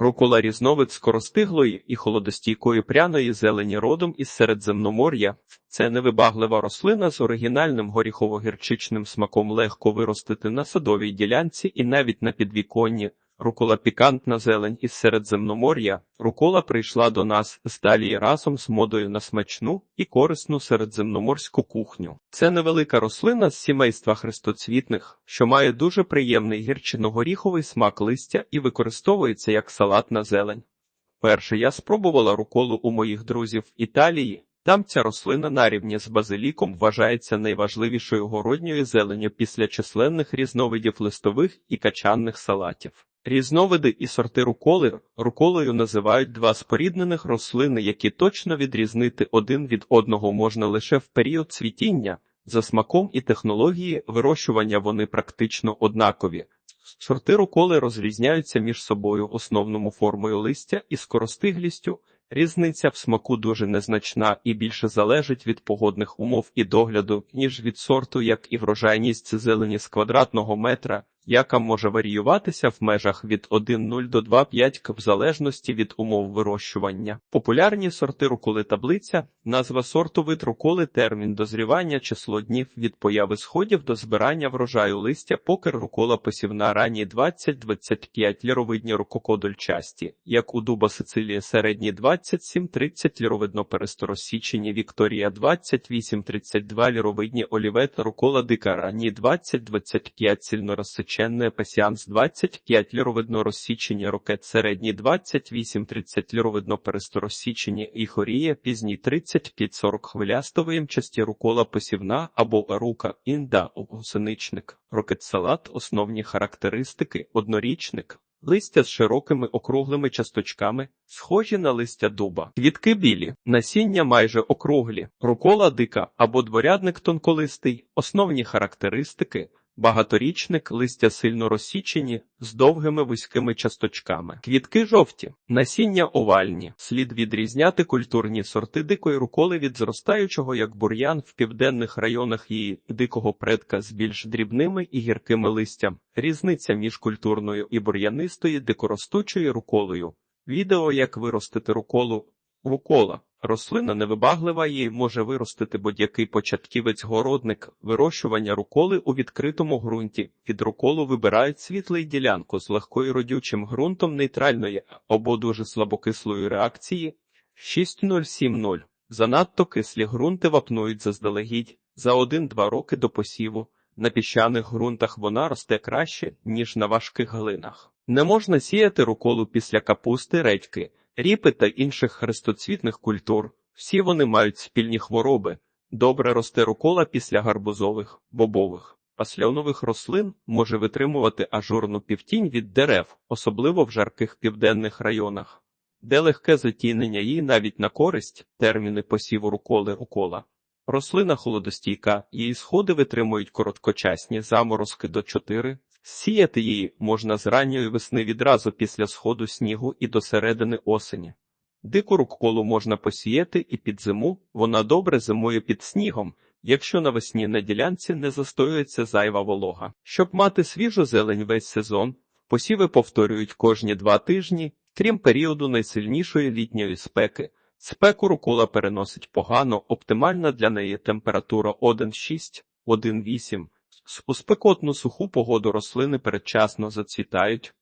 Рукола різновид скоростиглої і холодостійкої пряної зелені родом із Середземномор'я. Це невибаглива рослина з оригінальним горіхово-гірчичним смаком легко виростити на садовій ділянці і навіть на підвіконні. Рукола пікантна зелень із Середземномор'я. Рукола прийшла до нас з разом з модою на смачну і корисну середземноморську кухню. Це невелика рослина з сімейства хрестоцвітних, що має дуже приємний гірчино-горіховий смак листя і використовується як салатна зелень. Перше я спробувала руколу у моїх друзів в Італії. Там ця рослина на рівні з базиліком вважається найважливішою городньою зеленню після численних різновидів листових і качанних салатів. Різновиди і сорти руколи руколою називають два споріднених рослини, які точно відрізнити один від одного можна лише в період цвітіння. За смаком і технології вирощування вони практично однакові. Сорти руколи розрізняються між собою основному формою листя і скоростиглістю. Різниця в смаку дуже незначна і більше залежить від погодних умов і догляду, ніж від сорту, як і врожайність зелені з квадратного метра, яка може варіюватися в межах від 1,0 до 2,5 к в залежності від умов вирощування. Популярні сорти руколи таблиця, назва сорту вид руколи, термін дозрівання, число днів від появи сходів до збирання врожаю листя, покер рукола посівна ранні 20-25 ліровидні рукокодольчасті, як у дуба Сицилія середні 27-30 ліровидно пересторосічені Вікторія 28-32 ліровидні олівет рукола дика ранні 20-25 сильнорозсеченне пасіанс 25 ліровидно розсічені рокет середні 28-30 ліровидно пересторосічені і хорія пізні 35-40 хвилястовим часті рукола посівна або рука інда гусеничник. Рокет-салат основні характеристики однорічник. Листя з широкими округлими часточками, схожі на листя дуба, квітки білі, насіння майже округлі, рукола дика або дворядник тонколистий, основні характеристики. Багаторічник, листя сильно розсічені, з довгими вузькими часточками. Квітки жовті, насіння овальні. Слід відрізняти культурні сорти дикої руколи від зростаючого як бур'ян в південних районах її дикого предка з більш дрібними і гіркими листям. Різниця між культурною і бур'янистою дикоростучою руколою. Відео як виростити руколу. Рукола. Рослина невибаглива її може виростити будь-який початківець-городник. Вирощування руколи у відкритому ґрунті. Під руколу вибирають світлий ділянку з легкою родючим ґрунтом нейтральної або дуже слабокислої реакції 6070. Занадто кислі ґрунти вапнують заздалегідь за 1-2 роки до посіву. На піщаних ґрунтах вона росте краще, ніж на важких глинах. Не можна сіяти руколу після капусти, редьки ріпи та інших хрестоцвітних культур. Всі вони мають спільні хвороби. Добре росте рукола після гарбузових, бобових, пасльонових рослин може витримувати ажурну півтінь від дерев, особливо в жарких південних районах, де легке затінення їй навіть на користь терміни посіву руколи рукола. Рослина холодостійка, її сходи витримують короткочасні заморозки до 4 Сіяти її можна з ранньої весни відразу після сходу снігу і до середини осені. Дику руколу можна посіяти і під зиму, вона добре зимує під снігом, якщо навесні на ділянці не застоюється зайва волога. Щоб мати свіжу зелень весь сезон, посіви повторюють кожні два тижні, крім періоду найсильнішої літньої спеки. Спеку рукола переносить погано, оптимальна для неї температура 1,6-1,8. У спекотну суху погоду рослини передчасно зацвітають,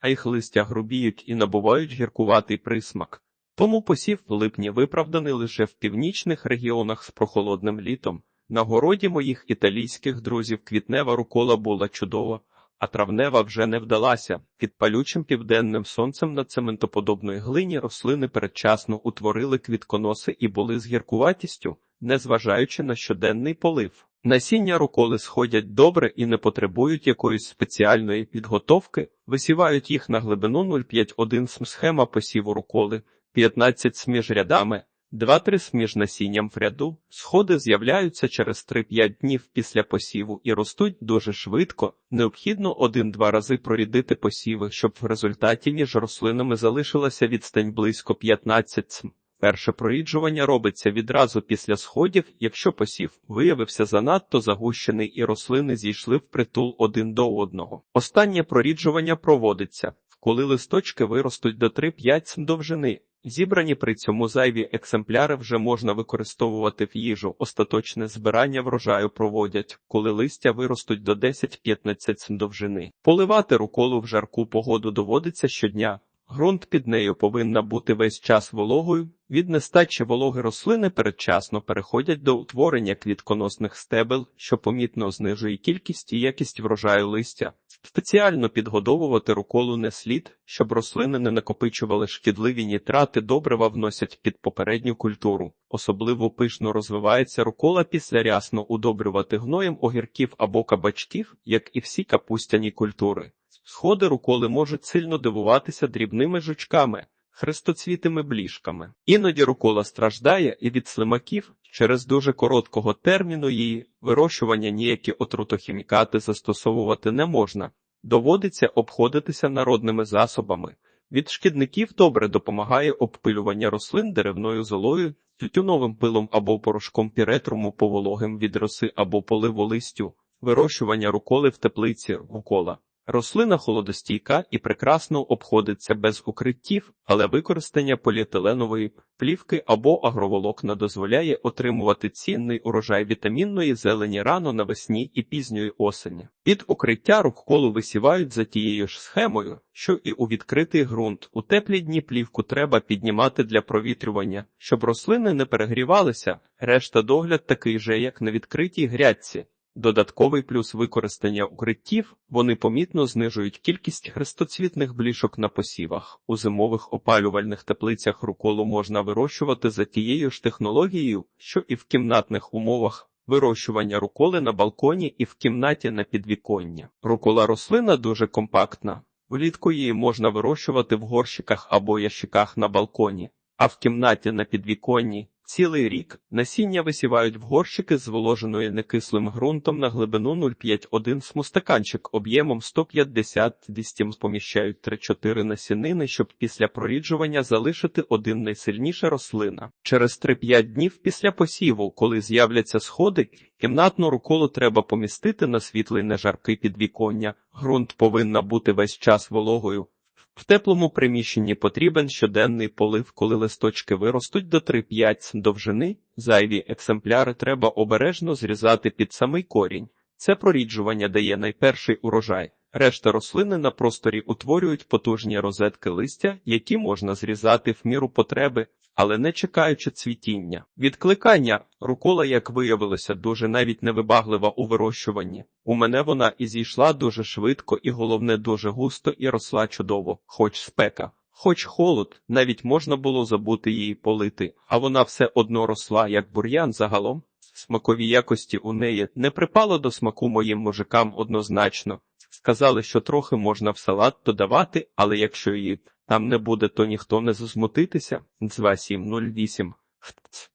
а їх листя грубіють і набувають гіркуватий присмак. Тому посів в липні виправданий лише в північних регіонах з прохолодним літом. На городі моїх італійських друзів квітнева рукола була чудова, а травнева вже не вдалася. Під палючим південним сонцем на цементоподобної глині рослини передчасно утворили квітконоси і були з гіркуватістю, незважаючи на щоденний полив. Насіння руколи сходять добре і не потребують якоїсь спеціальної підготовки, висівають їх на глибину 0,5-1 см схема посіву руколи, 15 см між рядами, 2-3 см між насінням в ряду, сходи з'являються через 3-5 днів після посіву і ростуть дуже швидко, необхідно 1-2 рази прорідити посіви, щоб в результаті між рослинами залишилася відстань близько 15 см. Перше проріджування робиться відразу після сходів, якщо посів виявився занадто загущений і рослини зійшли в притул один до одного. Останнє проріджування проводиться коли листочки виростуть до 3-5 см довжини. Зібрані при цьому зайві екземпляри вже можна використовувати в їжу. Остаточне збирання врожаю проводять, коли листя виростуть до 10-15 см довжини. Поливати руколу в жарку погоду доводиться щодня. Ґрунт під нею повинна бути весь час вологою. Від нестачі вологи рослини передчасно переходять до утворення квітконосних стебел, що помітно знижує кількість і якість врожаю листя. Спеціально підгодовувати руколу не слід, щоб рослини не накопичували шкідливі нітрати, добрива вносять під попередню культуру. Особливо пишно розвивається рукола після рясно удобрювати гноєм огірків або кабачків, як і всі капустяні культури. Сходи руколи можуть сильно дивуватися дрібними жучками, хрестоцвітими бліжками. Іноді рукола страждає і від слимаків через дуже короткого терміну її вирощування ніякі отрутохімікати застосовувати не можна. Доводиться обходитися народними засобами. Від шкідників добре допомагає обпилювання рослин деревною золою, тютюновим пилом або порошком піретруму по вологим від роси або поливу листю, вирощування руколи в теплиці рукола. Рослина холодостійка і прекрасно обходиться без укриттів, але використання поліетиленової плівки або агроволокна дозволяє отримувати цінний урожай вітамінної зелені рано навесні і пізньої осені. Під укриття рукколу висівають за тією ж схемою, що і у відкритий ґрунт. У теплі дні плівку треба піднімати для провітрювання, щоб рослини не перегрівалися. Решта догляд такий же, як на відкритій грядці. Додатковий плюс використання укриттів вони помітно знижують кількість хрестоцвітних блішок на посівах. У зимових опалювальних теплицях руколу можна вирощувати за тією ж технологією, що і в кімнатних умовах. Вирощування руколи на балконі і в кімнаті на підвіконня. Рукола рослина дуже компактна. Влітку її можна вирощувати в горщиках або ящиках на балконі, а в кімнаті на підвіконні Цілий рік насіння висівають в горщики з зволоженою некислим ґрунтом на глибину 0,5-1 смустаканчик об'ємом 150-200 поміщають 3-4 насінини, щоб після проріджування залишити один найсильніша рослина. Через 3-5 днів після посіву, коли з'являться сходи, кімнатну руколу треба помістити на світлий нежаркий підвіконня. Ґрунт повинна бути весь час вологою. В теплому приміщенні потрібен щоденний полив, коли листочки виростуть до 3-5 довжини. Зайві екземпляри треба обережно зрізати під самий корінь. Це проріджування дає найперший урожай. Решта рослини на просторі утворюють потужні розетки листя, які можна зрізати в міру потреби, але не чекаючи цвітіння. Відкликання рукола, як виявилося, дуже навіть невибаглива у вирощуванні. У мене вона і зійшла дуже швидко, і головне, дуже густо і росла чудово, хоч спека. Хоч холод, навіть можна було забути її полити, а вона все одно росла, як бур'ян загалом. Смакові якості у неї не припало до смаку моїм мужикам однозначно. Сказали, що трохи можна в салат додавати, але якщо її там не буде, то ніхто не зазмутитися. 2708.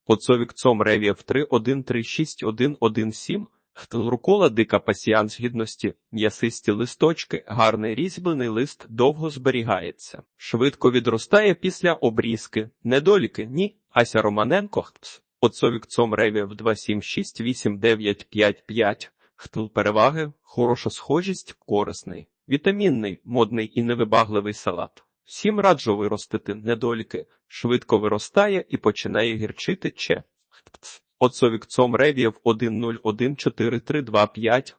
Поцовік цом ревів 31361117. Рукола дика пасіанс гідності, м'ясисті листочки, гарний різьблений лист довго зберігається. Швидко відростає після обрізки. Недоліки ні. Ася Романенко. Отцовік цом ревів 2768955. Хтл переваги, хороша схожість, корисний, вітамінний, модний і невибагливий салат. Всім раджу виростити недоліки, швидко виростає і починає гірчити че. Оцовік цом ревів 1014325.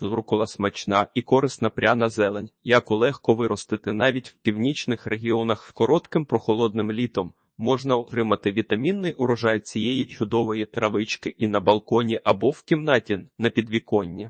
Рукола смачна і корисна пряна зелень, яку легко виростити навіть в північних регіонах коротким прохолодним літом. Можна отримати вітамінний урожай цієї чудової травички і на балконі або в кімнаті на підвіконні.